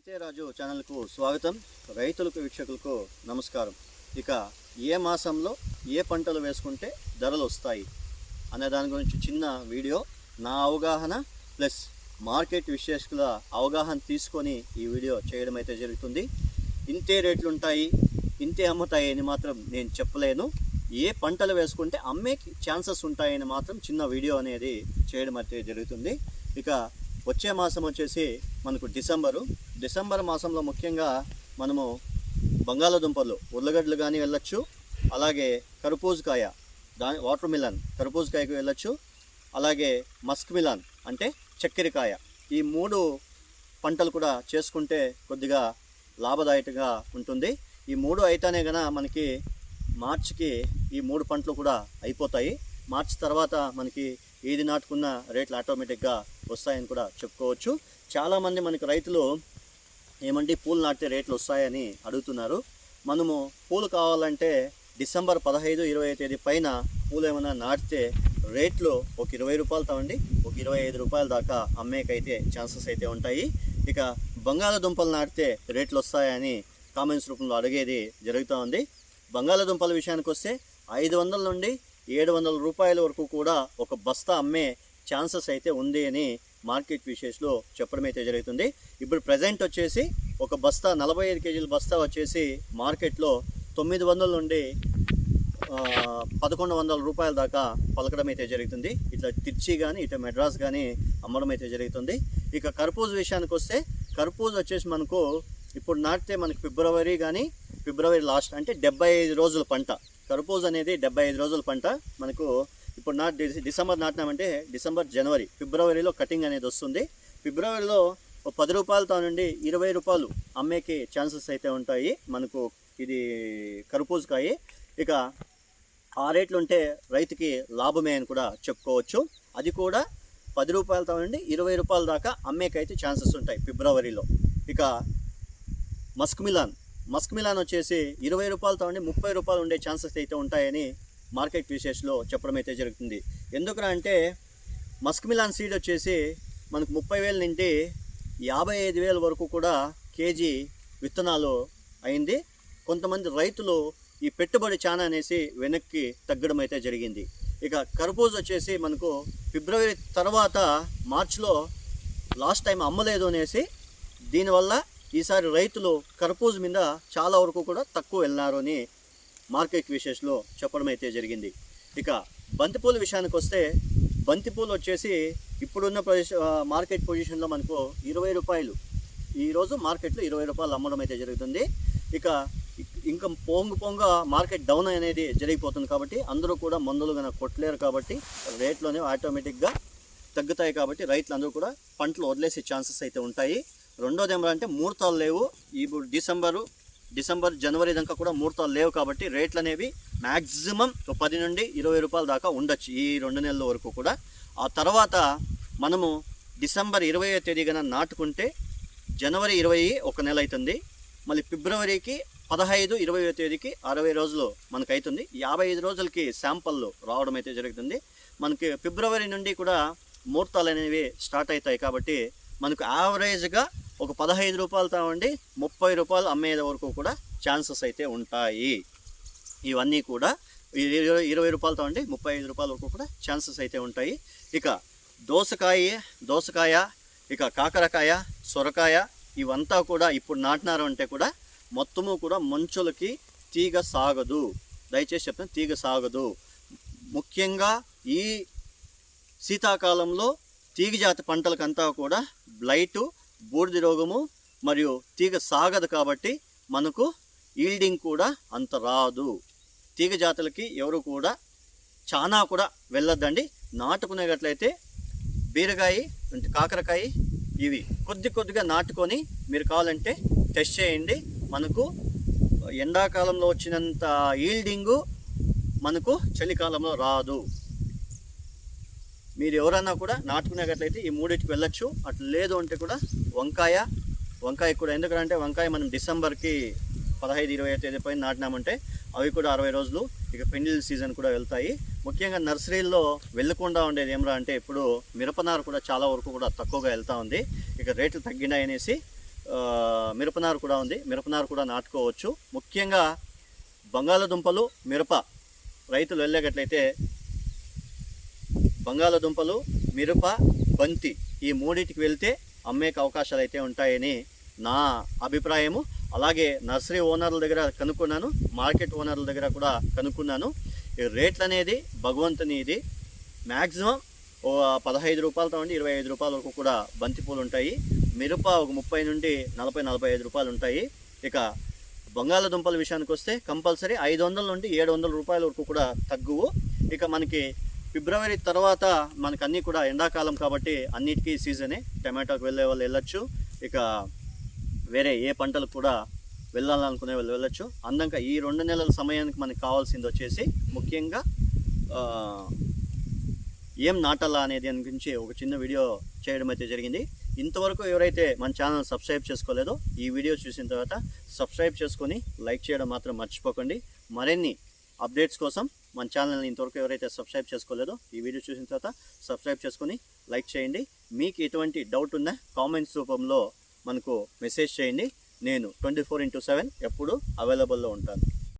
రైతే రాజు ఛానల్కు స్వాగతం. రైతులకు వీక్షకులకు నమస్కారం. ఇక ఏ మాసంలో ఏ పంటలు వేసుకుంటే ధరలు వస్తాయి అనే దాని గురించి చిన్న వీడియో. నా అవగాహన ప్లస్ మార్కెట్ విశ్లేషకుల అవగాహన తీసుకొని ఈ వీడియో చేయడం అయితే జరుగుతుంది. ఇంతే రేట్లు ఉంటాయి ఇంతే అమ్ముతాయి అని మాత్రం నేను చెప్పలేను. ఏ పంటలు వేసుకుంటే అమ్మే ఛాన్సెస్ ఉంటాయని మాత్రం చిన్న వీడియో అనేది చేయడం అయితే జరుగుతుంది. ఇక వచ్చే మాసం వచ్చేసి మనకు డిసెంబరు. డిసెంబర్ మాసంలో ముఖ్యంగా మనము బంగాళాదుంపలు ఉర్లగడ్డలు కానీ వెళ్ళొచ్చు. అలాగే కర్బూజకాయ దాని వాటర్ మిలన్ కర్బూజకాయకు వెళ్ళొచ్చు. అలాగే మస్క్ మిలన్ అంటే చక్కెరకాయ ఈ మూడు పంటలు కూడా చేసుకుంటే కొద్దిగా లాభదాయకంగా ఉంటుంది. ఈ మూడు అయితేనే గన మనకి మార్చికి ఈ మూడు పంటలు కూడా అయిపోతాయి. మార్చి తర్వాత మనకి ఏది నాటుకున్న రేట్లు ఆటోమేటిక్గా వస్తాయని కూడా చెప్పుకోవచ్చు. చాలామంది మనకి రైతులు ఏమంటే పూలు నాటితే రేట్లు వస్తాయని అడుగుతున్నారు. మనము పూలు కావాలంటే డిసెంబర్ పదహైదు ఇరవై తేదీ పైన పూలు ఏమైనా నాటితే రేట్లు ఒక ఇరవై రూపాయలు తవ్వండి ఒక ఇరవై ఐదు రూపాయల దాకా అమ్మేకైతే ఛాన్సెస్ అయితే ఉంటాయి. ఇక బంగాళాదుంపలు నాటితే రేట్లు వస్తాయని కామెంట్స్ రూపంలో అడిగేది జరుగుతూ ఉంది. బంగాళాదుంపల విషయానికి వస్తే ఐదు వందల నుండి ఏడు వందల రూపాయల వరకు కూడా ఒక బస్తా అమ్మే ఛాన్సెస్ అయితే ఉంది అని మార్కెట్ విషయస్లో చెప్పడం అయితే జరుగుతుంది. ఇప్పుడు ప్రజెంట్ వచ్చేసి ఒక బస్తా నలభై ఐదు కేజీల బస్తా వచ్చేసి మార్కెట్లో తొమ్మిది వందల నుండి పదకొండు వందల రూపాయల దాకా పలకడం అయితే జరుగుతుంది. ఇట్లా తిర్చి కానీ ఇట్లా మెడ్రాస్ కానీ అమ్మడం అయితే జరుగుతుంది. ఇక కర్పూజ్ విషయానికి వస్తే కర్పూజ్ వచ్చేసి మనకు ఇప్పుడు నాటితే మనకు ఫిబ్రవరి కానీ ఫిబ్రవరి లాస్ట్ అంటే డెబ్బై ఐదు రోజుల పంట. కర్పూజ్ అనేది డెబ్బై ఐదు రోజుల పంట. మనకు ఇప్పుడు నా డిసెంబర్ నాటినామంటే డిసెంబర్ జనవరి ఫిబ్రవరిలో కటింగ్ అనేది వస్తుంది. ఫిబ్రవరిలో ఒక పది రూపాయలతో నుండి ఇరవై రూపాయలు అమ్మేకి ఛాన్సెస్ అయితే ఉంటాయి. మనకు ఇది కర్పూజకాయ ఇక ఆ రేట్లు ఉంటే రైతుకి లాభమే అని కూడా చెప్పుకోవచ్చు. అది కూడా పది రూపాయలతో నుండి ఇరవై రూపాయల దాకా అమ్మేకైతే ఛాన్సెస్ ఉంటాయి ఫిబ్రవరిలో. ఇక మస్క్ మిలాన్. మస్క్ మిలాన్ వచ్చేసి ఇరవై రూపాయలతో నుండి ముప్పై రూపాయలు ఉండే ఛాన్సెస్ అయితే ఉంటాయని మార్కెట్ విశేషలో చెప్పడం అయితే జరుగుతుంది. ఎందుకురా అంటే మస్క్ మిలాన్ సీడ్ వచ్చేసి మనకు ముప్పై వేల నుండి యాభై ఐదు వేల వరకు కూడా కేజీ విత్తనాలు అయింది. కొంతమంది రైతులు ఈ పెట్టుబడి చాలా అనేసి వెనక్కి తగ్గడం అయితే జరిగింది. ఇక కర్బూజ్ వచ్చేసి మనకు ఫిబ్రవరి తర్వాత మార్చిలో లాస్ట్ టైం అమ్మలేదు అనేసి దీనివల్ల ఈసారి రైతులు కర్పూజ్ మీద చాలా వరకు కూడా తక్కువ వెళ్ళినారు అని మార్కెట్ విశేషలో చెప్పడం అయితే జరిగింది. ఇక బంతిపూల విషయానికి వస్తే బంతిపూలు వచ్చేసి ఇప్పుడున్న పొజిషన్ మార్కెట్ పొజిషన్లో మనకు ఇరవై రూపాయలు. ఈరోజు మార్కెట్లో ఇరవై రూపాయలు అమ్మడం అయితే జరుగుతుంది. ఇక ఇంకా పొంగు పొంగ మార్కెట్ డౌన్ అనేది జరిగిపోతుంది కాబట్టి అందరూ కూడా మందులు కనుక కొట్టలేరు కాబట్టి రేట్లోనే ఆటోమేటిక్గా తగ్గుతాయి కాబట్టి రైతులు అందరూ కూడా పంటలు వదిలేసే ఛాన్సెస్ అయితే ఉంటాయి. రెండోది ఏమంటే ముహూర్తాలు లేవు. ఇప్పుడు డిసెంబరు డిసెంబర్ జనవరి దాకా కూడా ముహూర్తాలు లేవు కాబట్టి రేట్లు అనేవి మ్యాక్సిమం ఒక పది నుండి ఇరవై రూపాయల దాకా ఉండొచ్చు ఈ రెండు నెలల వరకు కూడా. ఆ తర్వాత మనము డిసెంబర్ ఇరవై తేదీ కన్నా నాటుకుంటే జనవరి ఇరవై ఒక నెల అవుతుంది మళ్ళీ ఫిబ్రవరికి పదహైదు ఇరవై తేదీకి అరవై రోజులు మనకు అవుతుంది యాభై ఐదు రోజులకి శాంపల్లు రావడం అయితే జరుగుతుంది. మనకి ఫిబ్రవరి నుండి కూడా ముహూర్తాలు అనేవి స్టార్ట్ అవుతాయి కాబట్టి మనకు యావరేజ్గా ఒక పదహైదు రూపాయలతో ఉండి ముప్పై రూపాయలు అమ్మేది వరకు కూడా ఛాన్సెస్ అయితే ఉంటాయి. ఇవన్నీ కూడా ఇరవై ఇరవై రూపాయలతో ముప్పై ఐదు రూపాయల వరకు కూడా ఛాన్సెస్ అయితే ఉంటాయి. ఇక దోసకాయ దోసకాయ ఇక కాకరకాయ సొరకాయ ఇవంతా కూడా ఇప్పుడు నాటినారు అంటే కూడా మొత్తము కూడా మంచులకి తీగ సాగదు. దయచేసి చెప్తాను తీగ సాగదు. ముఖ్యంగా ఈ శీతాకాలంలో తీగ జాతి పంటలకంతా కూడా బ్లైటు బూడిద రోగము మరియు తీగ సాగదు కాబట్టి మనకు ఈల్డింగ్ కూడా అంత రాదు. తీగ జాతులకి ఎవరు కూడా చాలా కూడా వెళ్ళొద్దండి. నాటుకునేటట్లయితే బీరకాయ అంటే కాకరకాయ ఇవి కొద్ది కొద్దిగా నాటుకొని మీరు కావాలంటే టెస్ట్ చేయండి. మనకు ఎండాకాలంలో వచ్చినంత ఈల్డింగు మనకు చలికాలంలో రాదు. మీరు ఎవరన్నా కూడా నాటుకునేటట్లయితే ఈ మూడింటికి వెళ్ళొచ్చు. అట్లా లేదు అంటే కూడా వంకాయ వంకాయ కూడా ఎందుకంటే వంకాయ మనం డిసెంబర్కి పదహైదు ఇరవై తేదీ పైన నాటినామంటే అవి కూడా అరవై రోజులు ఇక పెండిల్ సీజన్ కూడా వెళ్తాయి. ముఖ్యంగా నర్సరీల్లో వెళ్ళకుండా ఉండేది ఏమరా అంటే ఇప్పుడు మిరపనారు కూడా చాలా వరకు కూడా తక్కువగా వెళ్తూ ఉంది. ఇక రేట్లు తగ్గినాయనేసి అనేసి మిరపనారు కూడా ఉంది. మిరపనారు కూడా నాటుకోవచ్చు. ముఖ్యంగా బంగాళదుంపలు మిరప రైతులు వెళ్ళేటట్లయితే బంగాళదుంపలు మిరప బంతి ఈ మూడింటికి వెళ్తే అమ్మేకి అవకాశాలు అయితే ఉంటాయని నా అభిప్రాయము. అలాగే నర్సరీ ఓనర్ల దగ్గర కనుక్కున్నాను మార్కెట్ ఓనర్ల దగ్గర కూడా కనుక్కున్నాను. ఈ రేట్లు అనేది భగవంతుని ఇది మ్యాక్సిమం ఓ పదహైదు రూపాయలతో ఉండి ఇరవై ఐదు రూపాయల వరకు కూడా బంతిపూలు ఉంటాయి. మిరప ఒక ముప్పై నుండి నలభై నలభై ఐదు రూపాయలు ఉంటాయి. ఇక బంగాళదుంపల విషయానికి వస్తే కంపల్సరీ ఐదు వందల నుండి ఏడు వందల రూపాయల వరకు కూడా తగ్గువు. ఇక మనకి ఫిబ్రవరి తర్వాత మనకు అన్నీ కూడా ఎండాకాలం కాబట్టి అన్నిటికీ సీజనే. టమాటోకి వెళ్ళే వాళ్ళు వెళ్ళొచ్చు. ఇక వేరే ఏ పంటలకు కూడా వెళ్ళాలనుకునే వాళ్ళు వెళ్ళొచ్చు. అందంగా ఈ రెండు నెలల సమయానికి మనకు కావాల్సింది వచ్చేసి ముఖ్యంగా ఏం నాటాలా అనేది దాని గురించి ఒక చిన్న వీడియో చేయడం అయితే జరిగింది. ఇంతవరకు ఎవరైతే మన ఛానల్ సబ్స్క్రైబ్ చేసుకోలేదో ఈ వీడియో చూసిన తర్వాత సబ్స్క్రైబ్ చేసుకొని లైక్ చేయడం మాత్రం మర్చిపోకండి. మరిన్ని అప్డేట్స్ కోసం మన ఛానల్ని ఇంతవరకు ఎవరైతే సబ్స్క్రైబ్ చేసుకోలేదో ఈ వీడియో చూసిన తర్వాత సబ్స్క్రైబ్ చేసుకొని లైక్ చేయండి. మీకు ఎటువంటి డౌట్ ఉన్నా కామెంట్స్ రూపంలో మనకు మెసేజ్ చేయండి. నేను ట్వంటీ ఫోర్ ఇంటూ సెవెన్ ఎప్పుడు అవైలబుల్లో ఉంటాను.